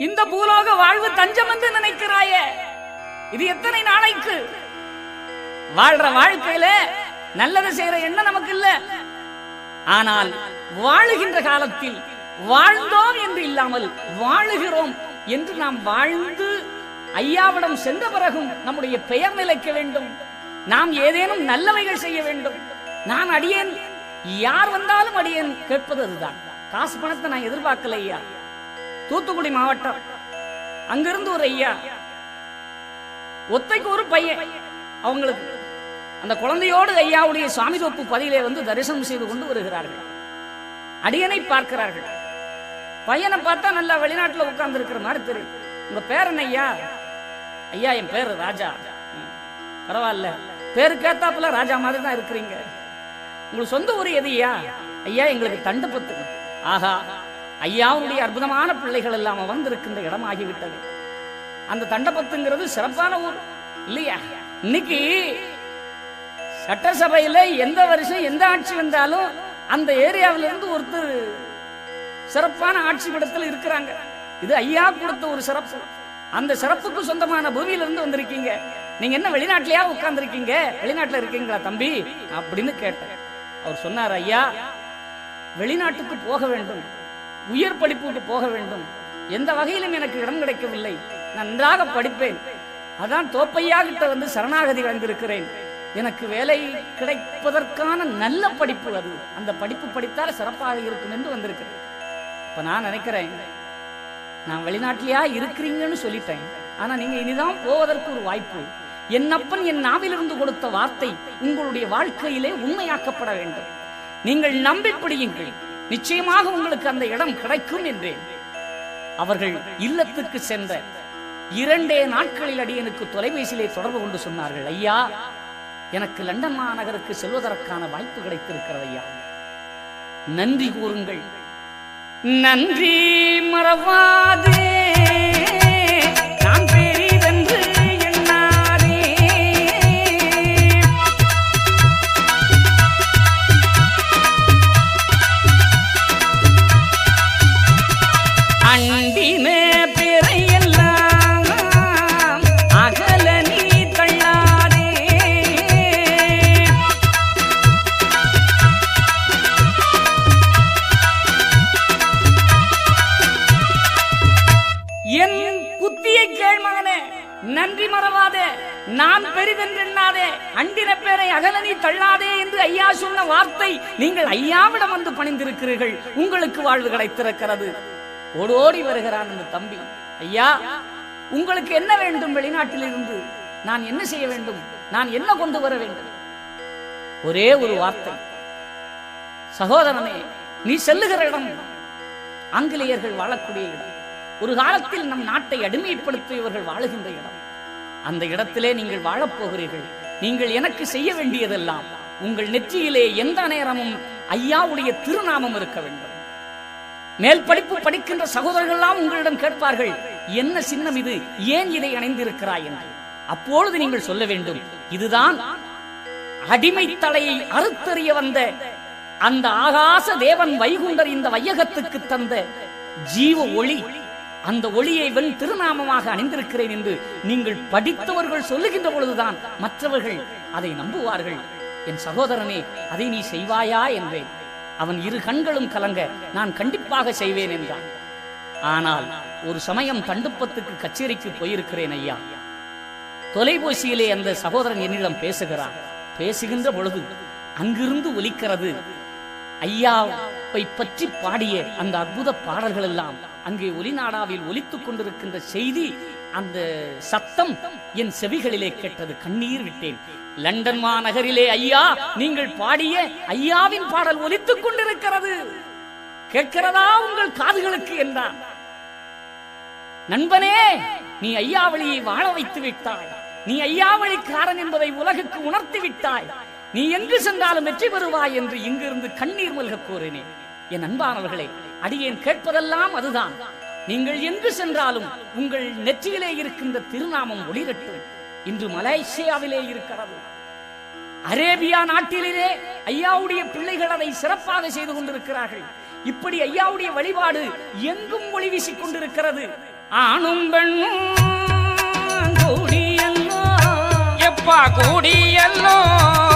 இந்த பூலோக வாழ்வு தஞ்சம் என்று நினைக்கிறாயே? இது எத்தனை நாளைக்கு? வாழ்ற வாழ்க்கையில நல்லது செய்யற எண்ணம் நமக்கு இல்ல ஆனால் வாழுகின்ற காலத்தில் வாழ்ந்தோம் என்று இல்லாமல் வாழுகிறோம் என்று நாம் வாழ்ந்து ஐயாவிடம் சென்ற பிறகும் நம்முடைய பெயர் நிலைக்க வேண்டும். நாம் ஏதேனும் நல்லவைகள் செய்ய வேண்டும். நான் அடியேன். யார் வந்தாலும் அடியேன். கேட்பது அதுதான். காசு பணத்தை நான் எதிர்பார்க்கல ஐயா தூத்துக்குடி மாவட்டம். அங்கிருந்து ஒரு ஐயா. ஒத்தைக்கு ஒரு பையன். அவங்களுக்கு அந்த குழந்தையோடு ஐயாவுடைய சுவாமி தொப்பு பதிலே வந்து தரிசனம் செய்து கொண்டு வருகிறார்கள். அடியனை பார்க்கிறார்கள். பையனை பார்த்தா நல்லா வெளிநாட்டுல உட்கார்ந்து இருக்கிற மாதிரி தெரியும். உங்க பேரன் என்ன ஐயா? ஐயா என் பேரு ராஜா. பரவாயில்ல. பேரு கேத்தாப்புல ராஜா மாதிரி தான் இருக்கிறீங்க. உங்களுக்கு சொந்த ஊர் எது ஐயா? ஐயா எங்களுக்கு தண்டுப்பத்து. ஆஹா. ஐயாவுடைய அற்புதமான பிள்ளைகள் எல்லாம் வந்திருக்கின்ற இடமாகிவிட்டது. அந்த தண்டபத்துங்கிறது சிறப்பான ஊர் இல்லையா? இன்னைக்கு சட்டசபையில எந்த வருஷம் எந்த ஆட்சி வந்தாலும் அந்த ஏரியாவில இருந்து ஒருத்தர் சிறப்பான ஆட்சி படத்தில் இருக்கிறாங்க. இது ஐயா கொடுத்த ஒரு சிறப்பு. அந்த சிறப்புக்கு சொந்தமான பூமியில இருந்து வந்திருக்கீங்க. நீங்க என்ன வெளிநாட்டிலயா உட்கார்ந்துருக்கீங்க? வெளிநாட்டுல இருக்கீங்களா தம்பி? அப்படின்னு கேட்டேன். அவர் சொன்னார் ஐயா வெளிநாட்டுக்கு போக வேண்டும். உயர் படிப்புக்கு போக வேண்டும். எந்த வகையிலும் எனக்கு இடம் கிடைக்கவில்லை. நான் நன்றாக படிப்பேன். அதான் தோப்பையா கிட்ட வந்து சரணாகதி அடைந்திருக்கிறேன் எனக்கு வேலை கிடைப்பதற்கான நல்ல படிப்பு அது. அந்த படிப்பு படித்தால் சிறப்பாக இருக்கும் என்று வந்திருக்கிறேன். இப்ப நான் நினைக்கிறேன் நான் வெளிநாட்டிலேயா இருக்கிறீங்கன்னு சொல்லிட்டேன். ஆனா நீங்க இனிதான் போவதற்கு ஒரு வாய்ப்பு. என்னப்பன் என் நாவிலிருந்து கொடுத்த வார்த்தை உங்களுடைய வாழ்க்கையிலே உண்மையாக்கப்பட வேண்டும். நீங்கள் நம்பி பிடியுங்கள். நிச்சயமாக உங்களுக்கு அந்த இடம் கிடைக்கும் என்றேன். அவர்கள் இல்லத்துக்கு சென்ற இரண்டே நாட்களில் அடியனுக்கு தொலைபேசியிலே தொடர்பு கொண்டு சொன்னார்கள் ஐயா எனக்கு லண்டன் மாநகருக்கு செல்வதற்கான வாய்ப்பு கிடைத்திருக்கிறது ஐயா. நன்றி கூறுங்கள். நன்றி மறவாதே. நன்றி மறவாதே நான் பெரிதென்றெண்ணாதே அண்டின பேரை அகலனி தள்ளாதே என்று ஐயா சொன்ன வார்த்தை நீங்கள் ஐயாவிடம் வந்து பணிந்திருக்கிறீர்கள். உங்களுக்கு வாழ்வு கிடைத்திருக்கிறது. ஓடோடி வருகிறான் அந்த தம்பி. ஐயா உங்களுக்கு என்ன வேண்டும் வெளிநாட்டில் இருந்து நான் என்ன செய்ய வேண்டும்? நான் என்ன கொண்டு வர வேண்டும்? ஒரே ஒரு வார்த்தை. சகோதரனே நீ செல்லுகிற இடம் ஆங்கிலேயர்கள் வாழக்கூடிய இடம். ஒரு காலத்தில் நம் நாட்டை அடிமைப்படுத்தியவர்கள் வாழுகின்ற இடம். அந்த இடத்திலே நீங்கள் வாழப் போகிறீர்கள். நீங்கள் எனக்கு செய்ய வேண்டியதெல்லாம் உங்கள் நெற்றியிலே எந்த நேரமும் ஐயாவுடைய திருநாமம் இருக்க வேண்டும். மேல் படிப்பு படிக்கின்ற சகோதரர்கள்லாம் உங்களிடம் கேட்பார்கள் என்ன சின்னம் இது? ஏன் இதை அணைந்திருக்கிறாய்? என்று. அப்பொழுது நீங்கள் சொல்ல வேண்டும் இதுதான் அடிமை தலையை அறுத்தறிய வந்த அந்த ஆகாச தேவன் வைகுண்டர் இந்த வையகத்துக்கு தந்த ஜீவ ஒளி. அந்த ஒளியை வெண் திருநாமமாக அணிந்திருக்கிறேன் என்று நீங்கள் படித்தவர்கள் சொல்லுகின்ற பொழுதுதான் மற்றவர்கள் அதை நம்புவார்கள். என் சகோதரனே அதை நீ செய்வாயா? என்றேன். அவன் இரு கண்களும் கலங்க நான் கண்டிப்பாக செய்வேன் என்றான். ஆனால் ஒரு சமயம் தண்டுப்பத்துக்கு கச்சேரிக்கு போயிருக்கிறேன் ஐயா. தொலைபேசியிலே அந்த சகோதரன் என்னிடம் பேசுகிறான் பேசுகின்ற பொழுது அங்கிருந்து ஒலிக்கிறது. ஐயாவை பற்றி பாடிய அந்த அற்புத பாடல்கள் எல்லாம் அங்கே ஒலிநாடாவில் ஒலித்துக் கொண்டிருக்கின்ற செய்தி அந்த சத்தம் என் செவிகளிலே கேட்டது கண்ணீர் விட்டேன். லண்டன் மாநகரிலே ஐயா நீங்கள் பாடிய ஐயாவின் பாடல் ஒலித்துக் கொண்டிருக்கிறது. கேட்கிறதா உங்கள் காதுகளுக்கு? என்றான். நண்பனே நீ ஐயாவளியை வாழ வைத்து விட்டாய். நீ ஐயாவளிக்காரன் என்பதை உலகுக்கு உணர்த்தி விட்டாய். நீ எங்கு சென்றாலும் வெற்றி பெறுவாய் என்று இங்கிருந்து கண்ணீர் மல்க கூறினேன் என் அன்பானவர்களே அடியேன் கேட்பதெல்லாம் அதுதான். நீங்கள் எங்கு சென்றாலும் உங்கள் நெற்றியிலே இருக்கின்ற திருநாமம் ஒளிரட்டும். இன்று மலேசியாவிலே இருக்கிறது. அரேபியா நாட்டிலே ஐயாவுடைய பிள்ளைகள் அதை சிறப்பாக செய்து கொண்டிருக்கிறார்கள். இப்படி ஐயாவுடைய வழிபாடு எங்கும் ஒளி வீசிக் கொண்டிருக்கிறது ஆணும் பெண்ணும் கூடியல்லோ. எப்பா கூடியல்லோ.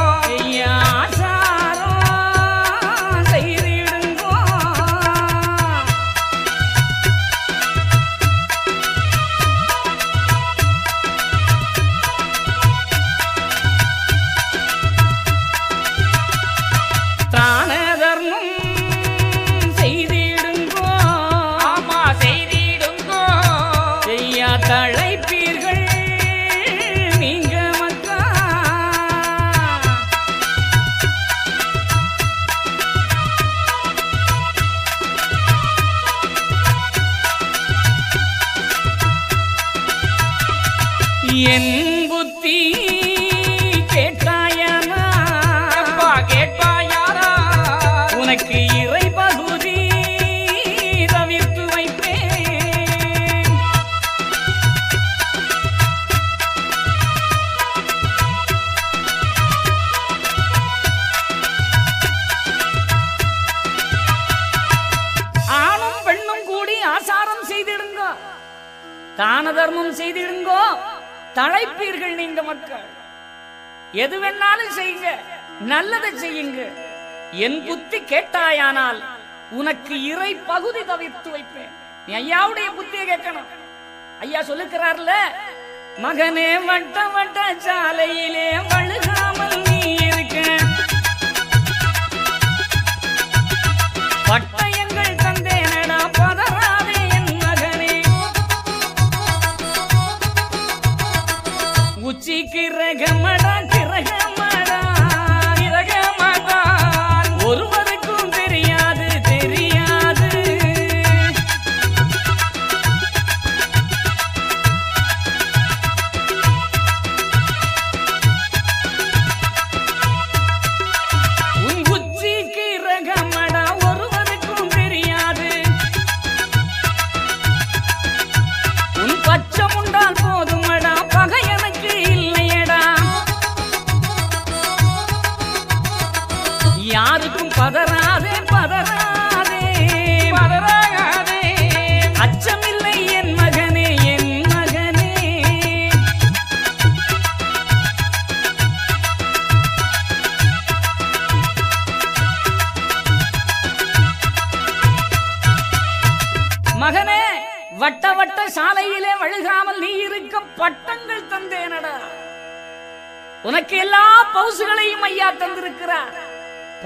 நல்லதை என் புத்தி கேட்டாயானால் உனக்கு இறை பகுதி தவிர்த்து வைப்பேன். நீ ஐயாவுடைய புத்தியை கேட்கணும். ஐயா சொல்லுக்கிறார்ல மகனே வட்ட வட்ட சாலையிலே வழுகாமல்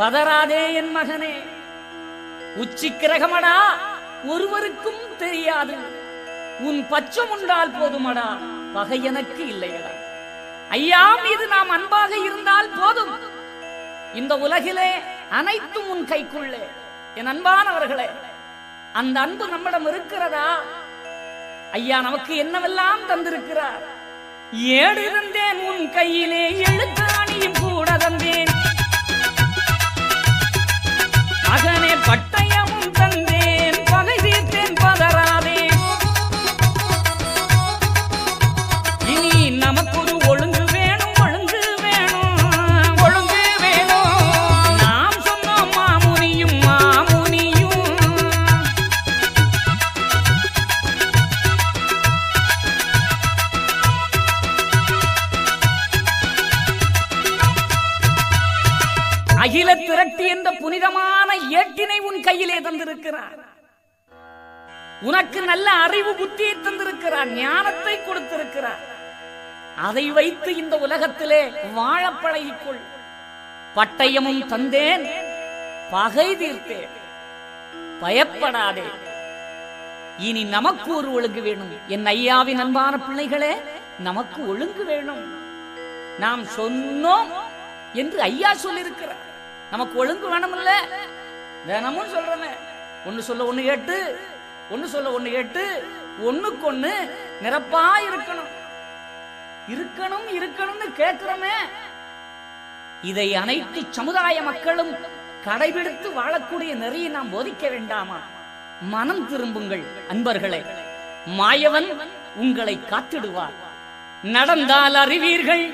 பதறாதே என் மகனே. உச்சி கிரகமடா ஒருவருக்கும் தெரியாது. உன் பச்சம் உண்டால் போதுமடா பகை எனக்கு இல்லையடா. ஐயா மீது நாம் அன்பாக இருந்தால் போதும். இந்த உலகிலே அனைத்தும் உன் கைக்குள்ளே. என் அன்பானவர்களே அந்த அன்பு நம்மிடம் இருக்கிறதா? ஐயா நமக்கு என்னவெல்லாம் தந்திருக்கிறார்? ஏடு இருந்தேன் உன் கையிலே எழுத்தாணியும் கூட தந்த உனக்கு நல்ல அறிவு புத்தியை தந்திருக்கிறார் ஞானத்தை கொடுத்திருக்கிறார். அதை வைத்து இந்த உலகத்திலே வாழ பழகிக்கொள். பட்டயமும் தந்தேன் பகை தீர்த்தேன். பயப்படாதே. இனி நமக்கு ஒரு ஒழுங்கு வேணும். என் ஐயாவின் அன்பான பிள்ளைகளே நமக்கு ஒழுங்கு வேணும். நாம் சொன்னோம் என்று ஐயா சொல்லியிருக்கிறார். நமக்கு ஒழுங்கு வேணும்ல தினமும் சொல்றேன். ஒன்னு சொல்ல ஒண்ணு கேட்டு ஒன்னு சொல்ல ஒண்ணு கேட்டு ஒண்ணுக்கு ஒண்ணு நிரப்பா இருக்கணும். இருக்கணும் இருக்கணும்னு கேட்கிறோமே இதை அனைத்து சமுதாய மக்களும் கடைபிடித்து வாழக்கூடிய நெறியை நாம் போதிக்க வேண்டாமா? மனம் திரும்புங்கள் அன்பர்களே. மாயவன் உங்களை காத்திடுவார். நடந்தால் அறிவீர்கள்.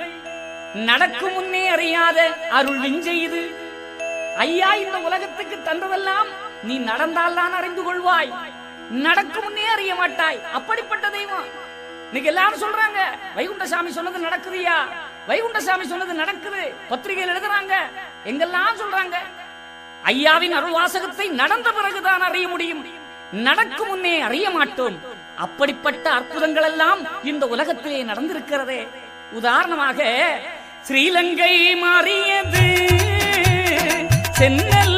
நடக்கும் முன்னே அறியாத அருள் விஞ்செய்து ஐயா இந்த உலகத்துக்கு தந்ததெல்லாம் நீ நடந்தால் தான் அறிந்து கொள்வாய். நடக்கும்னே முன்னே அறிய மாட்டாய். அப்படிப்பட்ட தெய்வம். இன்னைக்கு எல்லாரும் சொல்றாங்க வைகுண்டசாமி சொன்னது நடக்குதுயா வைகுண்டசாமி சொன்னது நடக்குது. பத்திரிகையில் எழுதுறாங்க. எங்கெல்லாம் சொல்றாங்க? ஐயாவின் அருள் வாசகத்தை நடந்த பிறகுதான் அறிய முடியும். நடக்கும் முன்னே அறிய மாட்டோம். அப்படிப்பட்ட அற்புதங்கள் எல்லாம் இந்த உலகத்திலே நடந்திருக்கிறதே. உதாரணமாக ஸ்ரீலங்கை மாறியது சென்னல்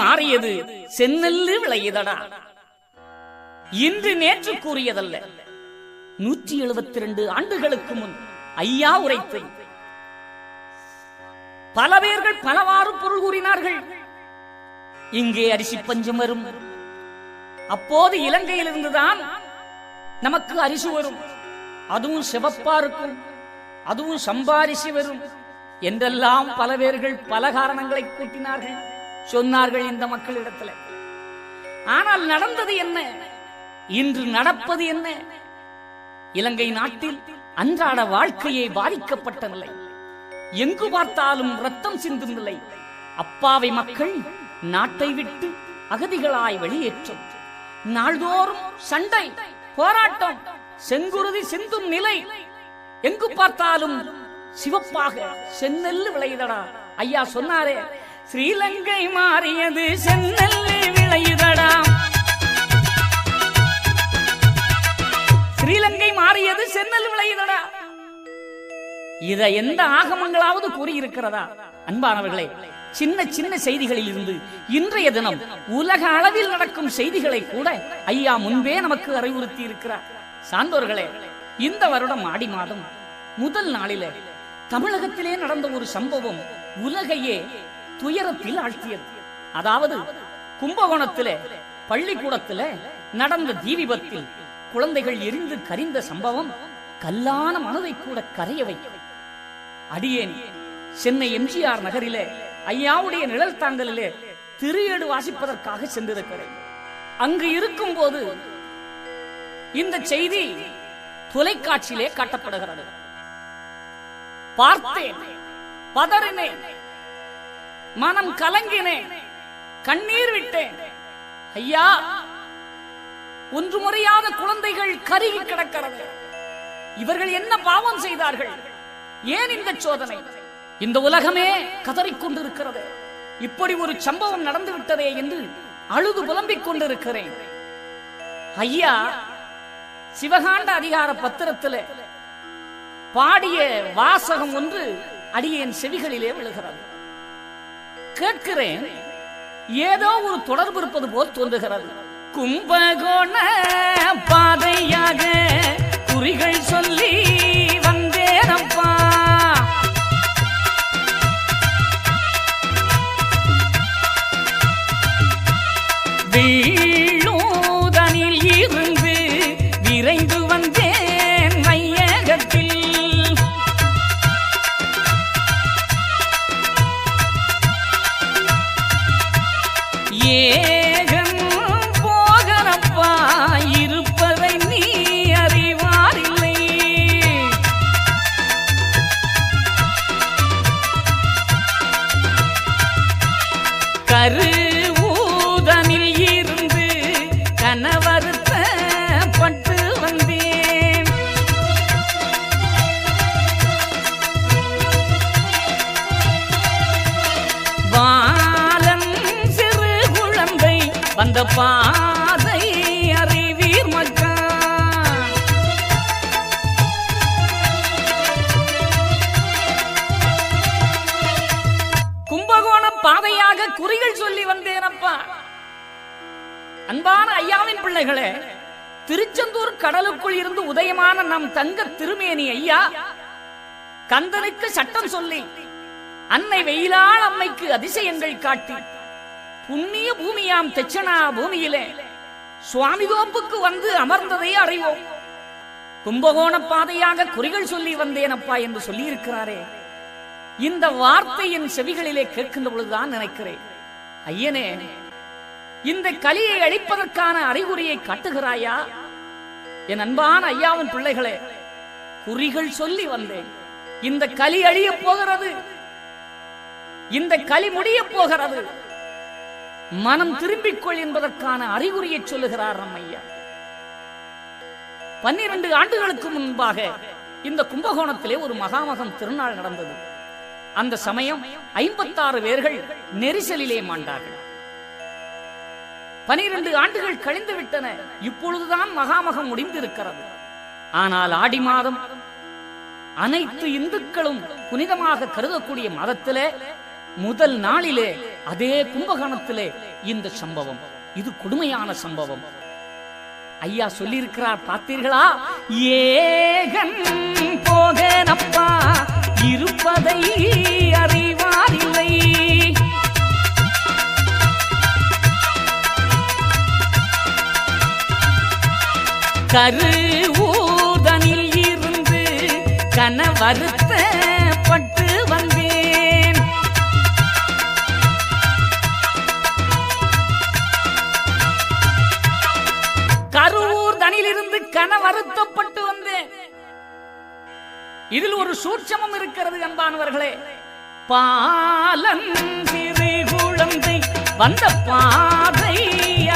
மாறியது. செந்நெல்லு விளையுதடா. இன்று நேற்று கூறியதல்ல. நூற்றி எழுபத்தி ரெண்டு ஆண்டுகளுக்கு முன் ஐயா உரைத்தது பல பேர்கள் பலவாறு பொருள் கூறினார்கள். இங்கே அரிசி பஞ்சம் வரும். அப்போது இலங்கையிலிருந்துதான் நமக்கு அரிசி வரும். அதுவும் சிவப்பா இருக்கும். அதுவும் சம்பாரிசி வரும். என்றெல்லாம் பல பேர்கள் பல காரணங்களை கூட்டினார்கள். சொன்னார்கள் இந்த மக்களிடத்துல. ஆனால் நடந்தது என்ன? இன்று நடப்பது என்ன? இலங்கை நாட்டில் அன்றாட வாழ்க்கையை பாதிக்கப்பட்ட நிலை. எங்கு பார்த்தாலும் ரத்தம் சிந்தும் நிலை. அப்பாவை மக்கள் நாட்டை விட்டு அகதிகளாய் வெளியேற்றும். நாள்தோறும் சண்டை போராட்டம் செங்குருதி சிந்தும் நிலை. எங்கு பார்த்தாலும் சிவப்பாக செந்நெல்லு விளையுதடா. ஐயா சொன்னாரே ஸ்ரீலங்கை மாறியது செந்நெல்லு விளையுதடா. ஸ்ரீலங்கை மாறியது சென்னல் விளையுதடா. இத எந்த ஆகமங்களாவது கூறியிருக்கிறதா? அன்பானவர்களே சின்ன சின்ன செய்திகளில் இருந்து இன்றைய தினம் உலக அளவில் நடக்கும் செய்திகளை கூட ஐயா முன்பே நமக்கு அறிவுறுத்தி இருக்கிறார் சான்றோர்களே இந்த வருடம் ஆடி மாதம் முதல் நாளிலே தமிழகத்திலே நடந்த ஒரு சம்பவம் உலகையே துயரத்தில் ஆழ்த்தியது அதாவது கும்பகோணத்திலே பள்ளிக்கூடத்திலே நடந்த தீவிபத்தில் குழந்தைகள் எரிந்து கரிந்த சம்பவம் கல்லான மனதை கூட கரைய வைக்கும் அடியேன் சென்னை எம்ஜிஆர் நகரிலே ஐயாவுடைய நிழல் தாங்கலிலே திரியேடு வாசிப்பதற்காக சென்றிருக்கிறேன். அங்கு இருக்கும் போது இந்த செய்தி தொலைக்காட்சியிலே காட்டப்படுகிறது. பார்த்தேன் பதறினேன் மனம் கலங்கினேன். கண்ணீர் விட்டேன். ஐயா ஒன்று முறையாத குழந்தைகள் கருகி கிடக்கிறது. இவர்கள் என்ன பாவம் செய்தார்கள்? ஏன் இந்த சோதனை? இந்த உலகமே கதறிக் கொண்டிருக்கிறது. இப்படி ஒரு சம்பவம் நடந்து விட்டதே என்று அழுது புலம்பிக் கொண்டிருக்கிறேன். ஐயா சிவகாண்ட அதிகார பத்திரத்திலே பாடிய வாசகம் ஒன்று அடியேன் செவிகளிலே விழுகிறது. கேட்கிறேன். ஏதோ ஒரு தொடர்பு இருப்பது போல் தோன்றுகிறது. கும்பகோண பாதையாக குறிகள் சொல்லி பாதை அறிவீர் மக்கா? கும்பகோண பாதையாக குறிகள் சொல்லி வந்தேனப்பா. அன்பான ஐயாவின் பிள்ளைகளே திருச்செந்தூர் கடலுக்குள் இருந்து உதயமான நம் தங்க திருமேனி ஐயா கந்தனுக்கு சட்டம் சொல்லி அன்னை வெயிலாள் அம்மைக்கு அதிசயங்கள் காட்டி புண்ணிய பூமியாம் தெச்சனா பூமியிலே சுவாமி தோப்புக்கு வந்து அமர்ந்ததை அறிவோம். கும்பகோண பாதையாக குறிகள் சொல்லி வந்தேனப்பா என்று சொல்லி இருக்கிறாரே இந்த வார்த்தை என் செவிகளிலே கேட்கின்ற பொழுதுதான் நினைக்கிறேன். ஐயனே இந்த கலியை அழிப்பதற்கான அறிகுறியை காட்டுகிறாயா? என் அன்பான ஐயாவின் பிள்ளைகளே குறிகள் சொல்லி வந்தேன். இந்த கலி அழிய போகிறது. இந்த கலி முடிய போகிறது. மனம் திரும்பிக் கொள் என்பதற்கான அறிகுறியை சொல்லுகிறார் ஐயா பன்னிரண்டு ஆண்டுகளுக்கு முன்பாக இந்த கும்பகோணத்திலே ஒரு மகாமகம் திருநாள் நடந்தது. அந்த சமயம் ஐம்பத்தாறு பேர்கள் நெரிசலிலே மாண்டார்கள். பனிரெண்டு ஆண்டுகள் கழிந்து விட்டன இப்பொழுதுதான் மகாமகம் முடிந்திருக்கிறது. ஆனால் ஆடி மாதம் அனைத்து இந்துக்களும் புனிதமாக கருதக்கூடிய மாதத்திலே முதல் நாளிலே அதே கும்பகோணத்திலே இந்த சம்பவம். இது கொடுமையான சம்பவம். ஐயா சொல்லியிருக்கிறார் பார்த்தீர்களா? ஏகன் போகனப்பா இருப்பதை அறிவாரில்லை. கரு ஊதனில் இருந்து கனவருத்த கன வருத்தப்பட்டு வந்தேன் இதில் ஒரு சூட்சமம் இருக்கிறது அன்பானவர்களே. பாலன் சிறு குழந்தை வந்த பாதை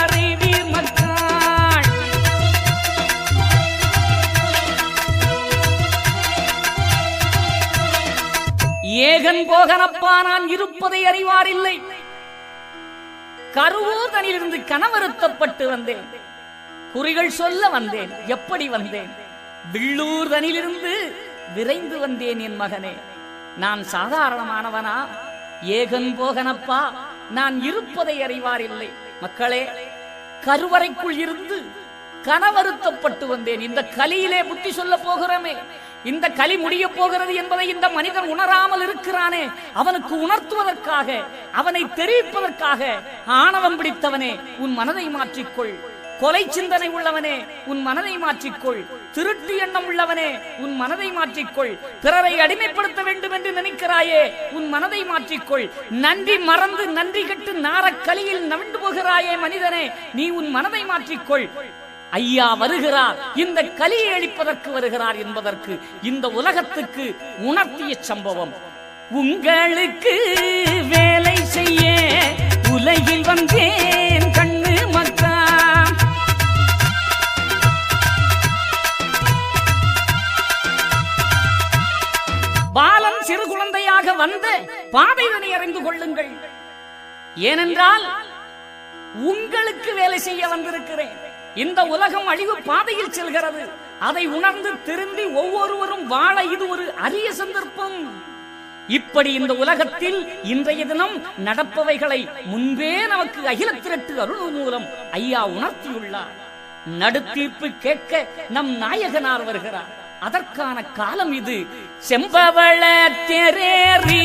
அறிவீர் மக்கள் ஏகன் போகனப்பா நான் இருப்பதை அறிவார் இல்லை. கருவூதனிலிருந்து கனவருத்தப்பட்டு வந்தேன். குறிகள் சொல்ல வந்தேன். எப்படி வந்தேன்? வில்லூர் தனிலிருந்து விரைந்து வந்தேன் என் மகனே. நான் சாதாரணமானவனா? ஏகன் போகனப்பா? நான் இருப்பதை அறிவார் இல்லை. மக்களே கருவறைக்குள் இருந்து கனவருத்தப்பட்டு வந்தேன். இந்த கலியிலே புத்தி சொல்ல போகிறோமே. இந்த கலி முடிய போகிறது என்பதை இந்த மனிதன் உணராமல் இருக்கிறானே. அவனுக்கு உணர்த்துவதற்காக அவனை தெரிவிப்பதற்காக ஆணவம் பிடித்தவனே உன் மனதை மாற்றிக்கொள். கொலை சிந்தனை உள்ளவனே உன் மனதை மாற்றிக்கொள். திருட்டு எண்ணம் உள்ளவனே உன் மனதை மாற்றிக்கொள். பிறரை அடிமைப்படுத்த வேண்டும் என்று நினைக்கிறாயே உன் மனதை மாற்றிக்கொள். நன்றி மறந்து நன்றி கட்டு நாரக்கலியில் நவிண்டு போகிறாயே மனிதனே நீ உன் மனதை மாற்றிக்கொள். ஐயா வருகிறார் இந்த கலியை அழிப்பதற்கு வருகிறார் என்பதற்கு இந்த உலகத்துக்கு உணர்த்திய சம்பவம். உங்களுக்கு வேலை செய்ய உலகில் வந்தேன் வந்து பாதைதனை அறிந்து கொள்ளுங்கள். ஏனென்றால் உங்களுக்கு வேலை செய்ய வந்திருக்கிறேன். இந்த உலகம் அழிவு பாதையில் செல்கிறது. அதை உணர்ந்து திரும்பி ஒவ்வொருவரும் வாழ இது ஒரு அரிய சந்தர்ப்பம். இப்படி இந்த உலகத்தில் இன்றைய தினம் நடப்பவைகளை முன்பே நமக்கு அகில திரட்டு அருள் மூலம் ஐயா உணர்த்தியுள்ளார். நடுத்தீர்ப்பு கேட்க நம் நாயகனார் வருகிறார். அதற்கான காலம் இது. செம்பவள தேரேறி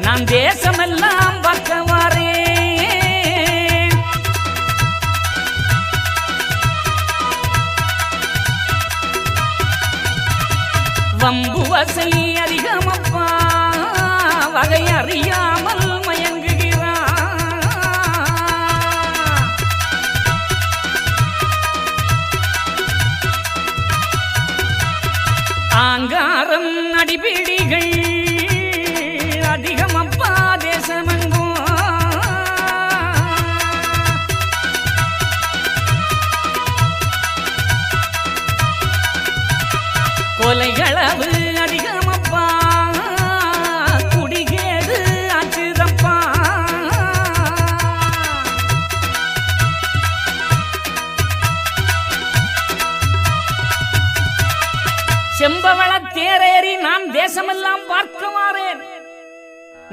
நான் தேசமெல்லாம் பார்க்க வரேன் வம்பு வசலி அதிகமப்பா வகை அறியா ஆங்காரம்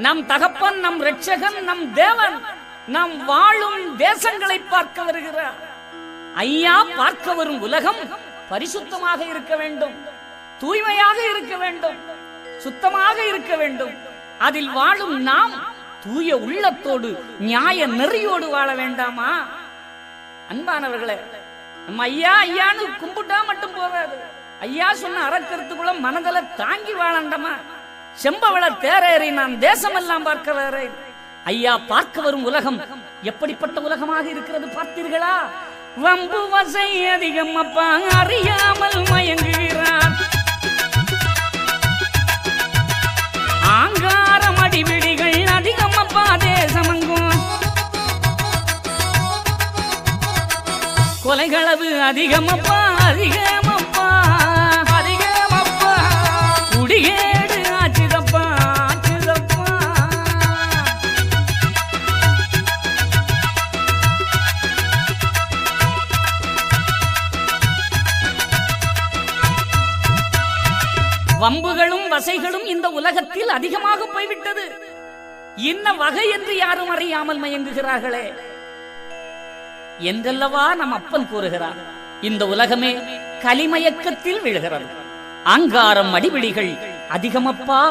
நம் தகப்பன் நம் ரட்சகன் நம் தேவன் நம் வாழும் தேசங்களை பார்க்க வருகிறார். ஐயா பார்க்க வரும் உலகம் பரிசுத்தமாக இருக்க வேண்டும். தூய்மையாக இருக்க வேண்டும். சுத்தமாக இருக்க வேண்டும். அதில் வாழும் நாம் தூய உள்ளத்தோடு நியாய நெறியோடு வாழ வேண்டாமா? அன்பானவர்களே நம்ம ஐயா ஐயான்னு கும்பிட்டா மட்டும் போதாது. ஐயா சொன்ன அறக்கருத்துக்குள்ள மனதல தாங்கி வாழண்டமா? செம்பவள தேரேறி நான் தேசமெல்லாம் பார்க்க வரேன் ஐயா பார்க்க வரும் உலகம் எப்படிப்பட்ட உலகமாக இருக்கிறது பார்த்தீர்களா? வம்பு வசை அதிகம் அப்பா அறியாமல் மயங்குகிறார். ஆங்காரம் அடிபிடிகள் அதிகம் அப்பா தேசமங்கும் கொலைகளவு அதிகமப்பா அதிகம் வம்புகளும் வசைகளும் இந்த உலகத்தில் அதிகமாக போய்விட்டது. என்ன வகை என்று யாரும் அறியாமல் மயங்குகிறார்களே. என்றல்லவா நம் அப்பன் கூறுகிறார் இந்த உலகமே கலிமயக்கத்தில் விழுகிறது. அங்காரம் அடிபிடிகள் அதிகமப்பா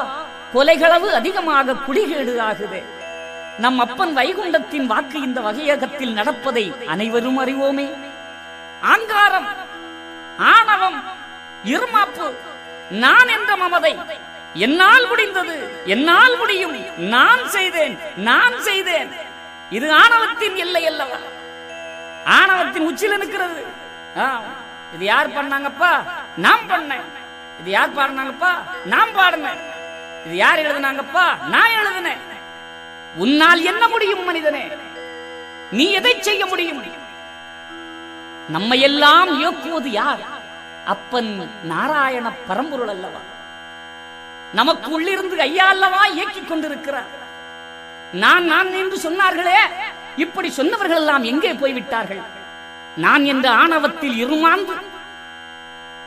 கொலைகளவு அதிகமாக குடிகேடு ஆகுது. நம் அப்பன் வைகுண்டத்தின் வாக்கு இந்த வகையகத்தில் நடப்பதை அனைவரும் அறிவோமே. ஆங்காரம் ஆணவம் இருமாப்பு நான் என்ற மமதை என்னால் முடிந்தது என்னால் முடியும் நான் செய்தேன் நான் செய்தேன். இது ஆணவத்தின் எல்லை அல்லவா? ஆணவத்தின் உச்சில நிற்கிறது. இது யார் பண்ணாங்கப்பா நான் பண்ணேன் இது யார் பாடினாங்கப்பா? நான் பாடினேன். இது யார் எழுதுனாங்கப்பா? நான் எழுதினேன். உன்னால் என்ன முடியும் மனிதனே? நீ எதை செய்ய முடியும்? நம்ம எல்லாம் இயக்குவது யார்? அப்பன் நாராயண பரம்பொருள் அல்லவா? நமக்கு உள்ளிருந்து ஐயா அல்லவா இயக்கிக் கொண்டிருக்கிறார். நான் நான் என்று சொன்னார்களே இப்படி சொன்னவர்கள் எல்லாம் எங்கே போய்விட்டார்கள்? நான் என்ற ஆணவத்தில் இருமாந்து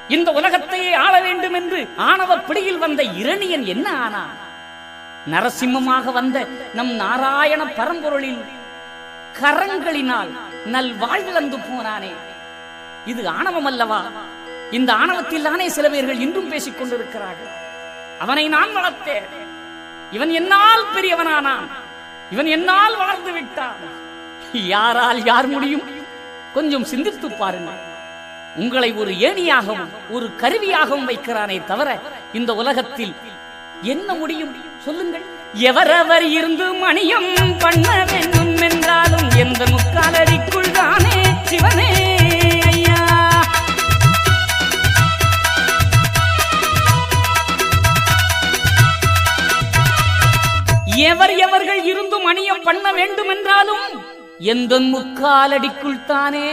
இந்த உலகத்தையே ஆள வேண்டும் என்று ஆணவ பிடியில் வந்த இரணியன் என்ன ஆனான் நரசிம்மமாக வந்த நம் நாராயண பரம்பொருளின் கரங்களினால் நல் வாழ்விழந்து போனானே. இது ஆணவம் அல்லவா? இந்த ஆணவத்தில் தானே சில பேர்கள் இன்றும் பேசிக் கொண்டிருக்கிறார்கள். அவனை நான் வளர்த்தேன். இவன் என்னால் பெரியவனானான். இவன் என்னால் வளர்ந்து விட்டான். யாரால் யார் முடியும்? கொஞ்சம் சிந்தித்து பாருங்கள். உங்களை ஒரு ஏணியாகவும் ஒரு கருவியாகவும் வைக்கிறானே தவிர இந்த உலகத்தில் என்ன முடியும்? சொல்லுங்கள். எவரவர் இருந்து மணியம் பண்ண வேண்டும் என்றாலும் எந்த முக்காலடிக்குள் தானே சிவனே எந்த முக்காலடிக்குள் தானே?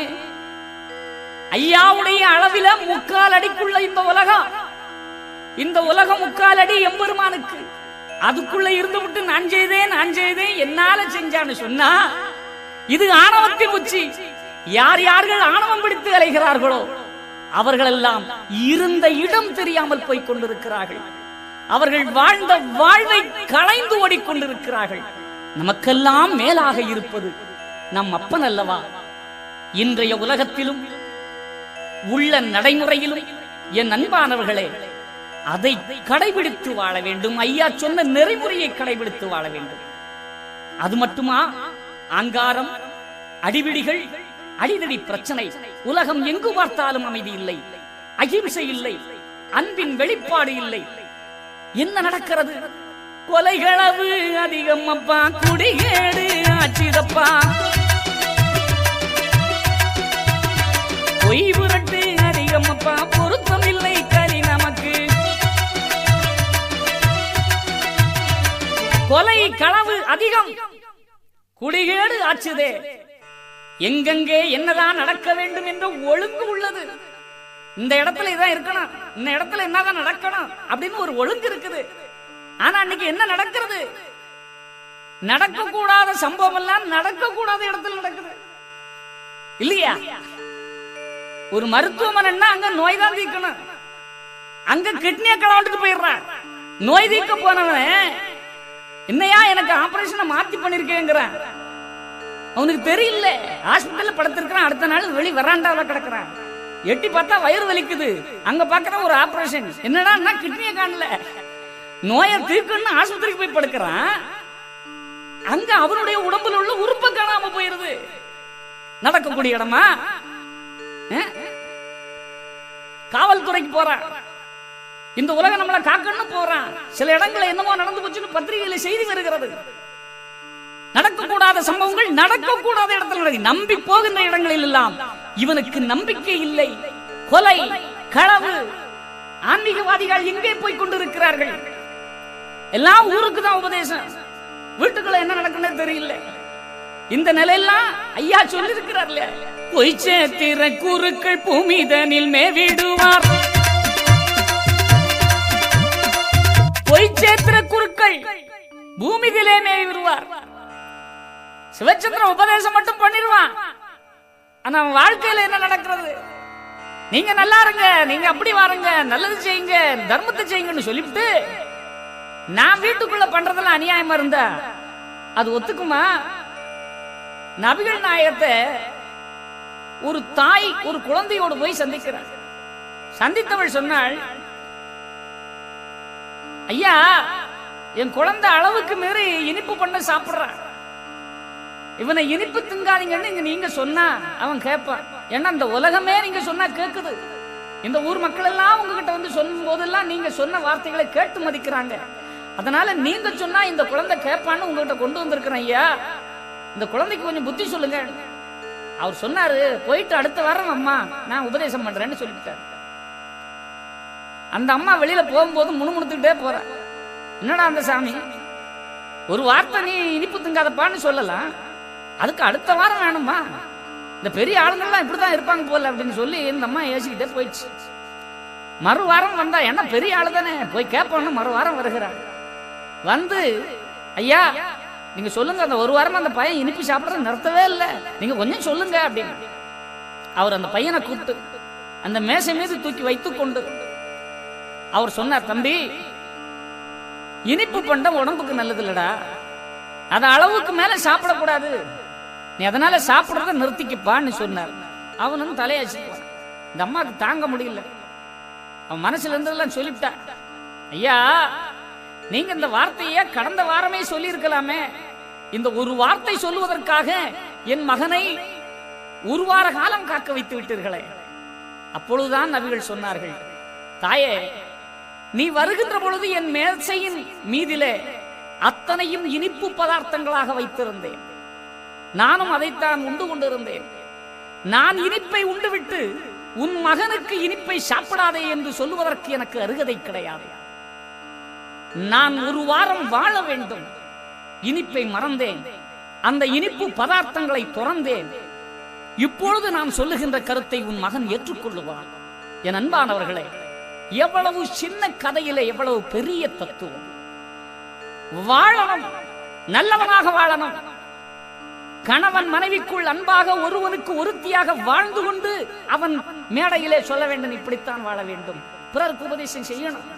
ஐயாவுடைய அளவில முக்கால் அடிக்குள்ள இந்த உலகம். இந்த உலகம் முக்கால் அடி எம்பெருமானுக்கு. அதுக்குள்ள இருந்து விட்டு நான் செய்தேன் நான் செய்தேன் என்னால செஞ்சான்னு சொன்னா இது ஆணவத்தின் உச்சி. யார் யார்கள் ஆணவம் பிடித்து அலைகிறார்களோ அவர்களெல்லாம் இருந்த இடம் தெரியாமல் போய்க் கொண்டிருக்கிறார்கள். அவர்கள் வாழ்ந்த வாழ்வை களைந்து ஓடிக்கொண்டிருக்கிறார்கள் நமக்கெல்லாம் மேலாக இருப்பது நம் அப்பன் அல்லவா? இன்றைய உலகத்திலும் உள்ள நடைமுறையிலும் என் அன்பானவர்களே அதை கடைபிடித்து வாழ வேண்டும். ஐயா சொன்ன நெறிமுறையை கடைபிடித்து வாழ வேண்டும். அது மட்டுமா? அங்காரம் அடிவிடிகள் அடிதடி பிரச்சனை. உலகம் எங்கு பார்த்தாலும் அமைதி இல்லை. அகிம்சை இல்லை. அன்பின் வெளிப்பாடு இல்லை. என்ன நடக்கிறது? கொலைகளவு அதிகம் அப்பா. குடிகேடு ஆச்சிதப்பா பொய் புரட்டு அதிகம் பொருத்தம் இல்லை நமக்கு. கொலை களவு அதிகம். குடிகேடு ஆச்சுதே. எங்கெங்கே என்னதான் நடக்க வேண்டும் என்ற ஒழுங்கு உள்ளது. இந்த இடத்துல இதான் இருக்கணும். இந்த இடத்துல என்னதான் நடக்கணும் அப்படின்னு ஒரு ஒழுங்கு இருக்குது. ஆனா அன்னைக்கு என்ன நடக்கிறது? நடக்க கூடாத சம்பவம் எல்லாம் நடக்க கூடாத இடத்துல நடக்குது. இல்லையா? ஒரு மருத்துவமனைன்னா அங்க நோய் தான் தீக்கணும் அங்க கிட்னிய களவாண்டுட்டு போயிடுறான் நோய் தீர்க்க போனவன் என்னையா எனக்கு ஆபரேஷனை மாத்தி பண்ணிருக்கேங்கிறான். அவனுக்கு தெரியல. ஹாஸ்பிட்டல்ல படுத்திருக்கிறான். அடுத்த நாள் வெளி வராண்டாவில் கிடக்குறான். எட்டி பார்த்தா வயிறு வலிக்குது. அங்க பாக்குற ஒரு ஆபரேஷன். என்னடா கிட்னியை காணல. நோயை தீர்க்கணும்னு ஆஸ்பத்திரிக்கு போய் படுக்கிறான். அங்க அவனுடைய உடம்புல உள்ள உறுப்பை காணாம போயிருது. நடக்கக்கூடிய இடமா? காவல்துறைக்கு போறான் இந்த உலகம் நம்மளை காக்கணும் போறான் சில இடங்கள்ல என்னமோ நடந்து போச்சுன்னு பத்திரிகையில செய்தி வருகிறது. நடக்கக்கூடாத சம்பவங்கள் நடக்கக்கூடாத இடத்துல நடக்குது. நம்பி போகின்ற இடங்களில் எல்லாம் இவனுக்கு நம்பிக்கை இல்லை. கொலை களவு ஆன்மீகவாதிகள் எங்கே போய் கொண்டிருக்கிறார்கள். எல்லாம் ஊருக்கு தான் உபதேசம். வீட்டுக்குள்ள என்ன நடக்குன்னு தெரியல. இந்த நிலையெல்லாம் ஐயா சொல்லி இருக்கிறார்ல பொய்ச்சேத்திர குருக்கள் பூமிதனில் மேவிடுவார். பொய்ச்சேத்திர குருக்கள் பூமிதிலே மேவிடுவார். சிவச்சந்திர உபதேசம் மட்டும் பண்ணிடுவான். ஆனா வாழ்க்கையில என்ன நடக்கிறது? நீங்க நல்லா இருங்க நீங்க அப்படி வாருங்க நல்லது செய்யுங்க தர்மத்தை செய்யுங்கன்னு சொல்லிவிட்டு நான் வீட்டுக்குள்ள பண்றதெல்லாம் அநியாயமா இருந்தா அது ஒத்துக்குமா? நபிகள் நாயகத்தை ஒரு தாய் ஒரு குழந்தையோடு போய் சந்திக்கிறார். சந்தித்தவள் சொன்னாள் ஐயா என் குழந்தை அளவுக்கு மீறி இனிப்பு பண்ண சாப்பிடுறான் இவனை இனிப்பு திங்காதீங்கன்னு இங்க நீங்க சொன்னா அவன் கேட்பான். ஏன்னா இந்த உலகமே நீங்க சொன்னா கேக்குது. இந்த ஊர் மக்கள் எல்லாம் உங்ககிட்ட வந்து சொல்லும் போதெல்லாம் நீங்க சொன்ன வார்த்தைகளை கேட்டு மதிக்கிறாங்க. அதனால நீங்க சொன்னா இந்த குழந்தை கேட்பான்னு உங்ககிட்ட கொண்டு வந்திருக்கிறேன் ஐயா. இந்த குழந்தைக்கு கொஞ்சம் புத்தி சொல்லுங்க. அவர் சொன்னாரு போயிட்டு அடுத்த வாரம் அம்மா. நான் உபதேசம் பண்றேன்னு சொல்லிவிட்டார். அந்த அம்மா வெளியில போகும்போது முணுமுணுத்துக்கிட்டே போறா. என்னடா அந்த சாமி? ஒரு வார்த்தை நீ இனிப்பு திங்காதப்பான்னு சொல்லலாம். அதுக்கு அடுத்த வாரம் வேணுமா? இந்த பெரிய ஆளுங்கள்லாம் இப்படிதான் இருப்பாங்க போல அப்படின்னு சொல்லி இந்த அம்மா ஏசிக்கிட்டே போயிடுச்சு. மறு வாரம் வந்தா என்ன பெரிய ஆளு தானே போய் கேட்போன்னு மறு வாரம் வருகிறாள் வந்து ஐயா நீங்க சொல்லுங்க அந்த ஒரு வாரமா அந்த பையன் இனிப்பு சாப்பிடறத நிறுத்தவே இல்லை. நீங்க கொஞ்சம் சொல்லுங்க அப்படின்னு. அவர் அந்த பையனை கூப்பிட்டு அந்த மேசை மீது தூக்கி வைத்து கொண்டு அவர் சொன்னார் தம்பி இனிப்பு பண்டம் உடம்புக்கு நல்லது இல்லடா அது அளவுக்கு மேல சாப்பிடக்கூடாது. நீ அதனால சாப்பிடுறத நிறுத்திக்கப்பான்னு சொன்னார். அவனும் தலையாச்சுக்குவான் இந்த அம்மாவுக்கு தாங்க முடியல. அவன் மனசுல இருந்ததெல்லாம் சொல்லிவிட்டா. ஐயா நீங்க இந்த வார்த்தையை கடந்த வாரமே சொல்லி இருக்கலாமே இந்த ஒரு வார்த்தை சொல்லுவதற்காக என் மகனை ஒரு வார காலம் காக்க வைத்து விட்டீர்களே. அப்பொழுதுதான் நபிகள் சொன்னார்கள் தாயே நீ வருகின்ற பொழுது என் மேசையின் மீதிலே அத்தனையும் இனிப்பு பதார்த்தங்களாக வைத்திருந்தேன். நானும் அதைத்தான் உண்டு கொண்டிருந்தேன். நான் இனிப்பை உண்டுவிட்டு உன் மகனுக்கு இனிப்பை சாப்பிடாதே என்று சொல்லுவதற்கு எனக்கு அருகதை கிடையாது. நான் ஒரு வாரம் வாழ வேண்டும். இனிப்பை மறந்தேன். அந்த இனிப்பு பதார்த்தங்களை துறந்தேன். இப்பொழுது நான் சொல்லுகின்ற கருத்தை உன் மகன் ஏற்றுக்கொள்ளுவான். என் அன்பானவர்களே எவ்வளவு சின்ன கதையில எவ்வளவு பெரிய தத்துவம். வாழணும் நல்லவனாக வாழணும். கணவன் மனைவிக்குள் அன்பாக ஒருவனுக்கு ஒருத்தியாக வாழ்ந்து கொண்டு அவன் மேடையிலே சொல்ல வேண்டும் இப்படித்தான் வாழ வேண்டும். பிறருக்கு உபதேசம் செய்யணும்.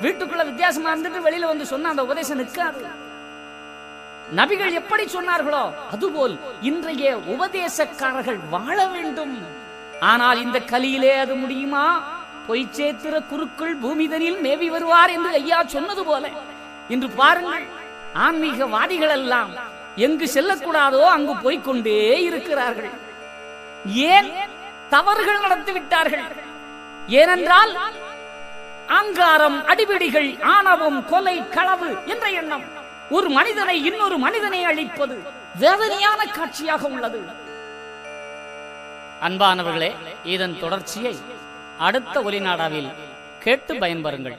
வீட்டுக்குள்ள வித்தியாசமா இருந்துட்டு வெளியில வந்து சொன்ன அந்த உபதேசம் நிற்காது. நபிகள் எப்படி சொன்னார்களோ அதுபோல் இன்றைய உபதேசக்காரர்கள் வாழ வேண்டும். ஆனால் இந்த கலியிலே அது முடியுமா? பொய் சேத்திர குருக்கள் பூமிதனில் மேவி வருவார் என்று ஐயா சொன்னது போல. இன்று பாருங்கள் ஆன்மீகவாதிகள் எல்லாம் எங்கு செல்லக்கூடாதோ அங்கு போய்க் கொண்டே இருக்கிறார்கள். ஏன் தவறுகள் நடத்தி விட்டார்கள்? ஏனென்றால் அங்காரம் அடிபிடிகள் ஆணவம் கொலை களவு என்ற எண்ணம். ஒரு மனிதனை இன்னொரு மனிதனை அழிப்பது வேதனையான காட்சியாக உள்ளது. அன்பானவர்களே இதன் தொடர்ச்சியை அடுத்த ஒலிநாடாவில் கேட்டு பயன்பெறுங்கள்.